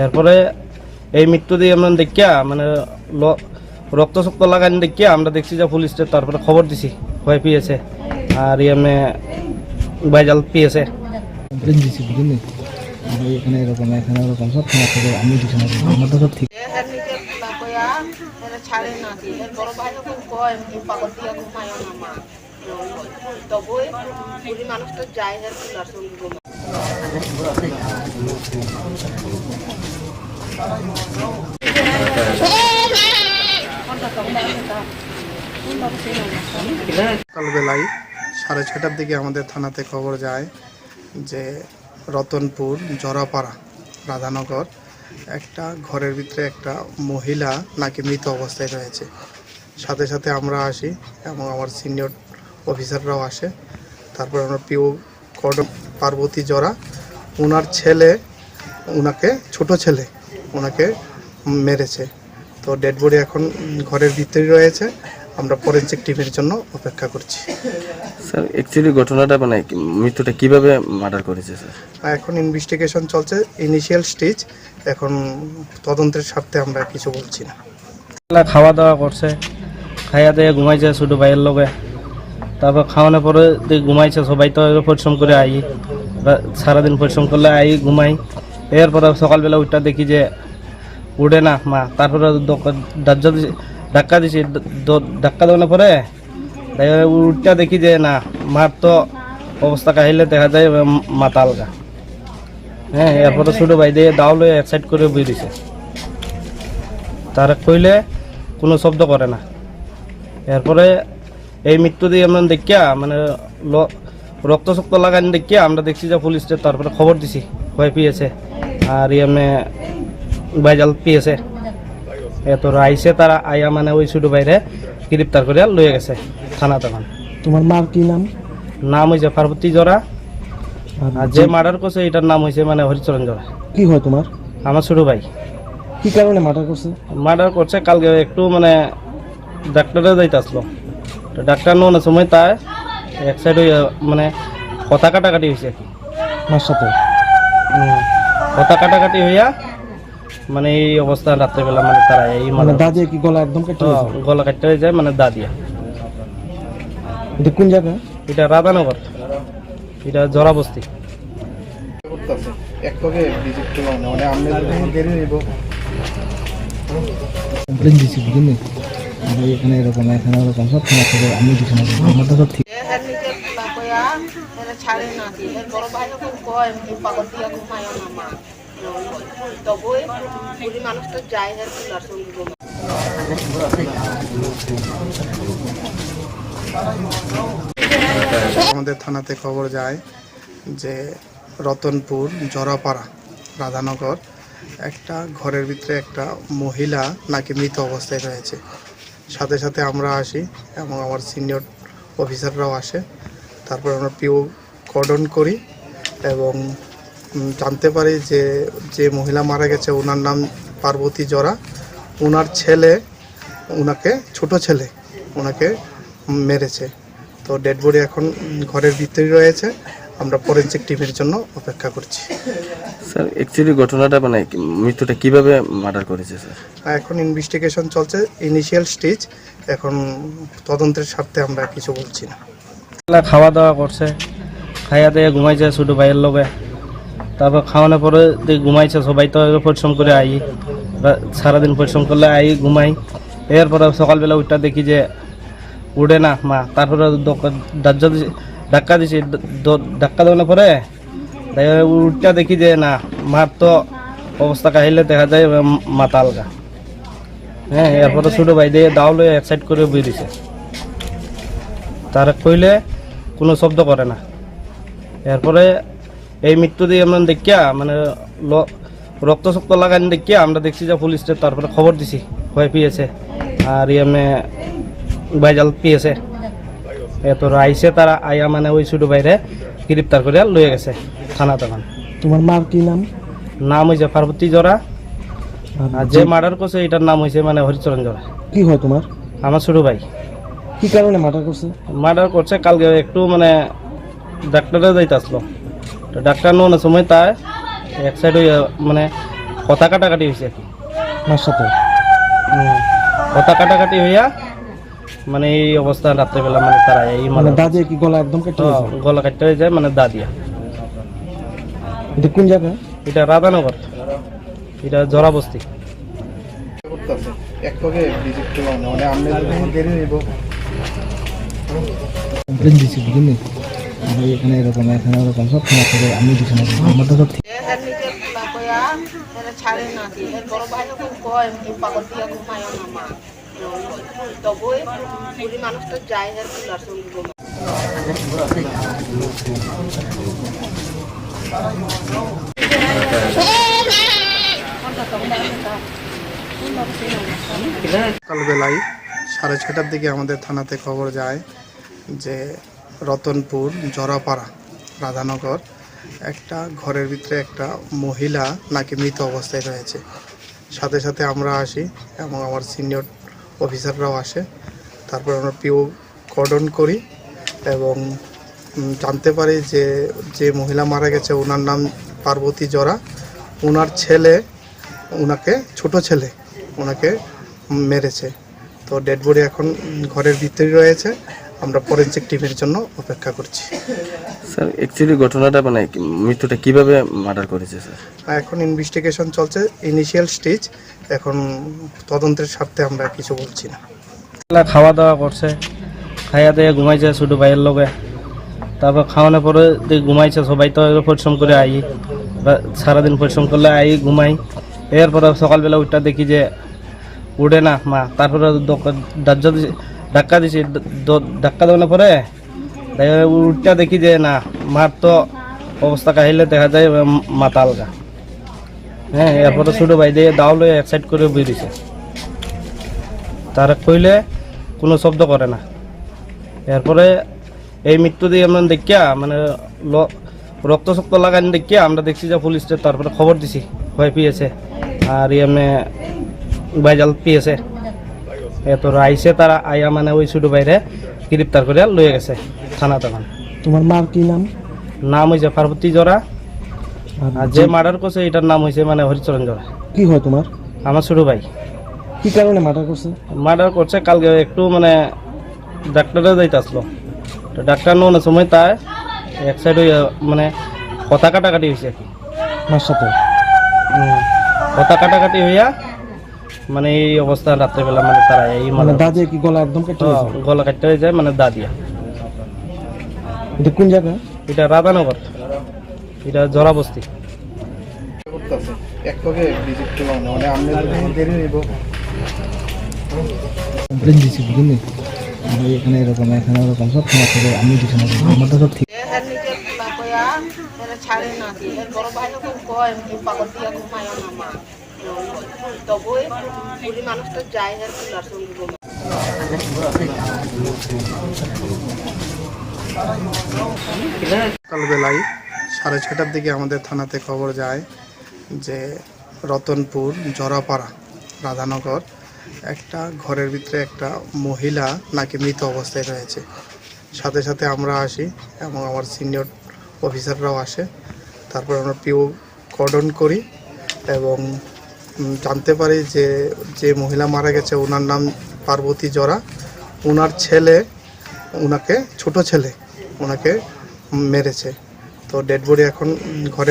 এরপরে এই মৃত্যু দিয়ে আমরা দেখিয়া মানে রক্ত শক্ত লাগানি দেখিয়া আমরা দেখছি যে পুলিশে তারপরে খবর দিছি ভয় পিয়েছে আর এমনি বাইজাল পেয়েছে কমপ্লেন দিছি বুঝলি যে এখানে এরকম এখানে এরকম সব থানা আমি দিছি না আমার তো সব ঠিক এর নিজে খোলা কয়া এর ছাড়ে না বড় ভাই যখন কয় পাগল দিয়া ঘুমায় না মা তবুই পুরি যায় ঘুমায় সকালবেলায় সাড়ে ছটার দিকে আমাদের থানাতে খবর যায় যে রতনপুর জরাপাড়া রাধানগর একটা ঘরের ভিতরে একটা মহিলা নাকি মৃত অবস্থায় রয়েছে। সাথে সাথে আমরা আসি এবং আমার সিনিয়র অফিসাররাও আসে। তারপর আমরা পিও কর্ডন পার্বতী জরা ওনার ছেলে ওনাকে ছোট ছেলে ওনাকে মেরেছে। তো ডেড বডি এখন ঘরের ভিতরে রয়েছে। আমরা ফরেন্সিক টিমের জন্য অপেক্ষা করছি। স্যার অ্যাকচুয়ালি ঘটনাটা মানে মৃত্যুটা কীভাবে মার্ডার করেছে স্যার? আর এখন ইনভেস্টিগেশন চলছে ইনিশিয়াল স্টেজ এখন তদন্তের স্বার্থে আমরা কিছু বলছি না। খাওয়া দাওয়া করছে খাইয়া দিয়ে ঘুমাইছে ছোটো ভাইয়ের লগে। তারপর খাওয়ানোর পরে দিয়ে ঘুমাইছে সবাই তো পরিশ্রম করে আই সারাদিন পরিশ্রম করলে আই ঘুমাই। এরপরে সকালবেলা উঠটা দেখি যে উঠে না, মা। তারপরে ধাক্কা দিছি, ধাক্কা দেওয়ার পরে উঠটা দেখি যে না, মার তো অবস্থা কাহিলে দেখা যায় মাথা আলগা। হ্যাঁ এরপরে ছোটো ভাই দিয়ে দাও লয়ে এক সাইড করে বই দিছে। তার কইলে কোনো শব্দ করে না। এরপরে এই মৃত্যু দিয়ে আমরা দেখিয়া মানে রক্ত শক্ত লাগানি দেখিয়া আমরা দেখছি যে পুলিশে তারপরে খবর দিছি ভয় পেয়েছে। আর এমনি বাইজাল পেয়েছে। এত আইসে তারা আইয়া মানে ওই ছোটো বাইরে গ্রেপ্তার করে লয়ে গেছে থানা তখন তোমার মার কি নাম? নাম হয়েছে পার্বতী জরা আর যে মার্ডার করছে এটার নাম হয়েছে মানে হরিচরণ জরা কি হয় তোমার? আমার ছোটো ভাই। কি কারণে মার্ডার করছে? মার্ডার করছে কালকে একটু মানে ডাক্তারে যাইতে আসলো। তো ডাক্তার নোয়ানোর সময় তার এক সাইড মানে কথা কাটাকাটি হয়েছে আর কি সাথে? হুম। কথা কাটাকাটি হইয়া মানে এই অবস্থা রাত্রেবেলা মানে তারা এই মানে মানে কি গলা একদম কেটে গেছে? গলা কাটতে হয়ে যায় মানে দা দিয়া এটা কোন জায়গা? এটা রাধানগর। এটা জরাবস্তি কমপ্লেন দিছি বুঝলি? এখানে এরকম এখানে এরকম সব থেকে আমি আমার তো সব ঠিক। এর নিজে খোলা কয়া এর ছাড়ে না বড় ভাই যখন কয় পাগল দিয়া ঘুমায় না মা। তবুই পুরি মানুষ তো যায় এর খোলার আমাদের থানাতে খবর যায় যে রতনপুর জরাপাড়া রাধানগর একটা ঘরের ভিতরে একটা মহিলা নাকি মৃত অবস্থায় রয়েছে। সাথে সাথে আমরা আসি এবং আমার সিনিয়র অফিসাররাও আসে। তারপর আমরা পিও কর্ডন করি এবং জানতে পারি যে যে মহিলা মারা গেছে, ওনার নাম পার্বতী জরা। ওনার ছেলে, ওনাকে ছোট ছেলে, ওনাকে মেরেছে। তো ডেড বডি এখন ঘরের ভিতরে রয়েছে। আমরা ফরেন্সিক টিমের জন্য অপেক্ষা করছি। স্যার অ্যাকচুয়ালি ঘটনাটা মানে মৃত্যুটা কীভাবে মার্ডার করেছে স্যার? এখন ইনভেস্টিগেশন চলছে ইনিশিয়াল স্টেজ এখন তদন্তের স্বার্থে আমরা কিছু বলছি না। খাওয়া দাওয়া করছে খাইয়া দিয়ে ঘুমাইছে ছোটো ভাইয়ের লগে। তারপর খাওয়ানোর পরে যে ঘুমাইছে সবাই তো পরিশ্রম করে আই। সারাদিন পরিশ্রম করলে আই ঘুমাই। এরপরে সকালবেলা উঠটা দেখি যে উঠে না মা। তারপরে দিছি ধাক্কা দিছি। ধাক্কা দেওয়ার পরে উঠটা দেখি যে না, মার তো অবস্থা কাহিলে দেখা যায় আলগা। হ্যাঁ এরপরে ছোটো ভাই দিয়ে দাও লয়ে এক সাইড করে বই দিছে। তার কইলে কোনো শব্দ করে না। এরপরে এই মৃত্যু দিয়ে আমরা দেখিয়া মানে রক্ত শক্ত লাগানি দেখিয়া আমরা দেখছি যে পুলিশে তারপরে খবর দিছি, ভয় পেয়েছে। আর এমনি বাইজাল পেয়েছে। এত আইসে তারা আইয়া মানে ওই ছোটো বাইরে গ্রেপ্তার করে লয়ে গেছে থানা তখন তোমার মার কি নাম? নাম হয়েছে পার্বতী জরা আর যে মার্ডার করছে এটার নাম হয়েছে মানে হরিচরণ জরা কি হয় তোমার? আমার ছোটো ভাই। কি কারণে মার্ডার করছে? মার্ডার করছে কালকে একটু মানে ডাক্তারে যাইতে আসলো। তো ডাক্তার নোয়ানোর সময় তার এক সাইড মানে কথা কাটাকাটি হয়েছে আর কি সাথে কথা কাটাকাটি হইয়া মানে এই অবস্থা রাত্রেবেলা মানে তারা এই মানে দাদে কি গলা একদম কেটে হ্যাঁ, গেছে গলা কাটতে হয়ে যায় মানে দা দিয়া এটা কোন জায়গা? এটা রাধানগর। এটা জরা বস্তি কমপ্লেন দিছি বুঝলি ভাই এখানে এরকম সব থেকে আমি আমার তো সব হ্যাঁ ছাড়ে না এর বড় ভাই কয় পাগল দিয়া ঘুমায় না মা। তবে কুলার সকালবেলায় সাড়ে ছটার দিকে আমাদের থানাতে খবর যায় যে রতনপুর জরাপাড়া রাধানগর একটা ঘরের ভিতরে একটা মহিলা নাকি মৃত অবস্থায় রয়েছে। সাথে সাথে আমরা আসি এবং আমার সিনিয়র অফিসাররাও আসে। তারপর আমরা পিও কর্ডন করি এবং জানতে পারি যে যে মহিলা মারা গেছে, ওনার নাম পার্বতী জরা। ওনার ছেলে, ওনাকে ছোট ছেলে, ওনাকে মেরেছে। তো ডেড বডি এখন ঘরের ভিতরে রয়েছে। আমরা ফরেন্সিক টিমের জন্য অপেক্ষা করছি। স্যার অ্যাকচুয়ালি ঘটনাটা মানে মৃত্যুটা কীভাবে মার্ডার করেছে স্যার? এখন ইনভেস্টিগেশন চলছে ইনিশিয়াল স্টেজ এখন তদন্তের স্বার্থে আমরা কিছু বলছি না। খাওয়া দাওয়া করছে খাইয়া দিয়ে ঘুমাইছে ছোটো ভাইয়ের লগে। তারপর খাওয়ানোর পরে ঘুমাইছে সবাই তো এরকম পরিশ্রম করে আই সারাদিন পরিশ্রম করলে আই ঘুমাই। এরপরে সকালবেলা উঠটা দেখি যে উঠে না মা। তারপরে দিছি ধাক্কা দিছি। ধাক্কা দেওয়ার পরে উঠটা দেখি যে না, মার তো অবস্থা কাহিলে দেখা যায় মাথা আলগা। হ্যাঁ এরপরে ছোটো ভাই দিয়ে দাও লয়ে এক সাইড করে বই দিছে। তারা কইলে কোনো শব্দ করে না। এরপরে এই মৃত্যু দিয়ে আমরা দেখিয়া মানে রক্ত শক্ত লাগানি দেখিয়া আমরা দেখছি যে পুলিশে তারপরে খবর দিছি, ভয় পেয়েছে। আর এমনি বাইজাল পেয়েছে। এত আইসে তারা আইয়া মানে ওই ছোটো বাইরে গ্রেপ্তার করে লয়ে গেছে থানা তখন তোমার মার কি নাম? নাম হয়েছে পার্বতী জরা আর যে মার্ডার করছে এটার নাম হয়েছে মানে হরিচরণ জরা কি হয় তোমার? আমার ছোটো ভাই। কি কারণে মার্ডার করছে? মার্ডার করছে কালকে একটু মানে ডাক্তারে যাইতে আসলো। তো ডাক্তার নোনের সময় তাই এক সাইড মানে কথা কাটাকাটি হয়েছে আর কি। সাথে? কথা কাটাকাটি হইয়া মানে এই অবস্থা রাত্রেবেলা মানে তারা এই মানে মানে কি গলা একদম কেটে গেছে? গলা কাটতে হয়ে যায় মানে দা দিয়া এটা কোন জায়গা? এটা রাধানগর। এটা জরা বস্তি কমপ্লেন দিছি বুঝলি ভাই এখানে এরকম এখানে ওরকম সব থানা থেকে আমি দিছি না আমার তো সব ঠিক। এ হ্যাঁ ছাড়ে না বড় ভাই কয় পাগল দিয়া ঘুমায় না মা। সকালবেলায় সাড়ে ছটার দিকে আমাদের থানাতে খবর যায় যে রতনপুর জরাপাড়া রাধানগর একটা ঘরের ভিতরে একটা মহিলা নাকি মৃত অবস্থায় রয়েছে। সাথে সাথে আমরা আসি এবং আমার সিনিয়র অফিসাররাও আসে। তারপর আমরা পিও কর্ডন করি এবং জানতে পারি যে যে মহিলা মারা গেছে, ওনার নাম পার্বতী জরা। ওনার ছেলে, ওনাকে, ছোট ছেলে, ওনাকে মেরেছে। তো ডেড বডি এখন ঘরে